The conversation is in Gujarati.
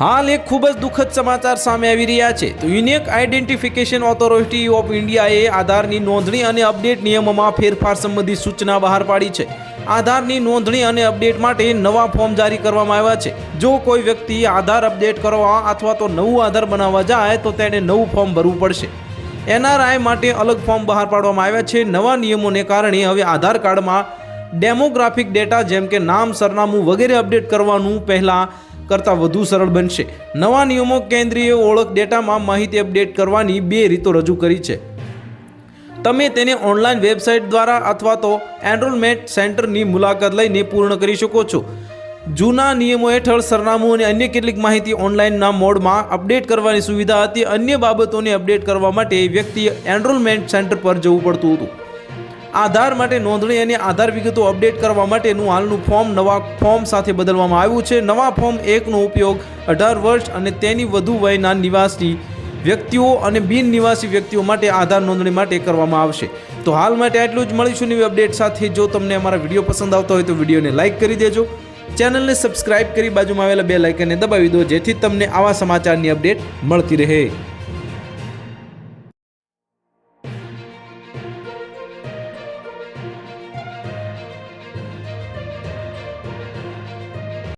હાલ એક ખૂબ જ દુઃખદ સમાચાર સામે આવી રહ્યા છે. તો યુનિક આઇડેન્ટિફિકેશન ઓથોરિટી ઓફ ઇન્ડિયાએ આધારની નોંધણી અને અપડેટ નિયમોમાં ફેરફાર સંબંધી સૂચના બહાર પાડી છે. આધારની નોંધણી અને અપડેટ માટે નવા ફોર્મ જારી કરવામાં આવ્યા છે. જો કોઈ વ્યક્તિ આધાર અપડેટ કરવા અથવા તો નવું આધાર બનાવવા જાય, તો તેણે નવું ફોર્મ ભરવું પડશે. એનઆરઆઈ માટે અલગ ફોર્મ બહાર પાડવામાં આવ્યા છે. નવા નિયમોને કારણે હવે આધાર કાર્ડમાં ડેમોગ્રાફિક ડેટા જેમ કે નામ, સરનામું વગેરે અપડેટ કરવાનું પહેલાં કરતાં વધુ સરળ બનશે. નવા નિયમો કેન્દ્રીય ઓળખ ડેટામાં માહિતી અપડેટ કરવાની બે રીતો રજૂ કરી છે. તમે તેને ઓનલાઈન વેબસાઇટ દ્વારા અથવા તો એનરોલમેન્ટ સેન્ટરની મુલાકાત લઈને પૂર્ણ કરી શકો છો. જૂના નિયમો હેઠળ સરનામું અને અન્ય કેટલીક માહિતી ઓનલાઈનના મોડમાં અપડેટ કરવાની સુવિધા હતી. અન્ય બાબતોને અપડેટ કરવા માટે વ્યક્તિએ એનરોલમેન્ટ સેન્ટર પર જવું પડતું હતું. આધાર માટે નોંધણી અને આધાર વિગતો અપડેટ કરવા માટેનું હાલનું ફોર્મ, નવા ફોર્મ સાથે બદલવામાં આવ્યું છે. નવા ફોર્મ એકનો ઉપયોગ અઢાર વર્ષ અને તેની વધુ વયના નિવાસી વ્યક્તિઓ અને બિન નિવાસી વ્યક્તિઓ માટે આધાર નોંધણી માટે કરવામાં આવશે. તો હાલ માટે આટલું જ. મળીશું નવી અપડેટ સાથે. જો તમને અમારા વીડિયો પસંદ આવતો હોય તો વિડીયોને લાઇક કરી દેજો. ચેનલને સબસ્ક્રાઇબ કરી બાજુમાં આવેલા બે લાઇકનને દબાવી દો, જેથી તમને આવા સમાચારની અપડેટ મળતી રહે.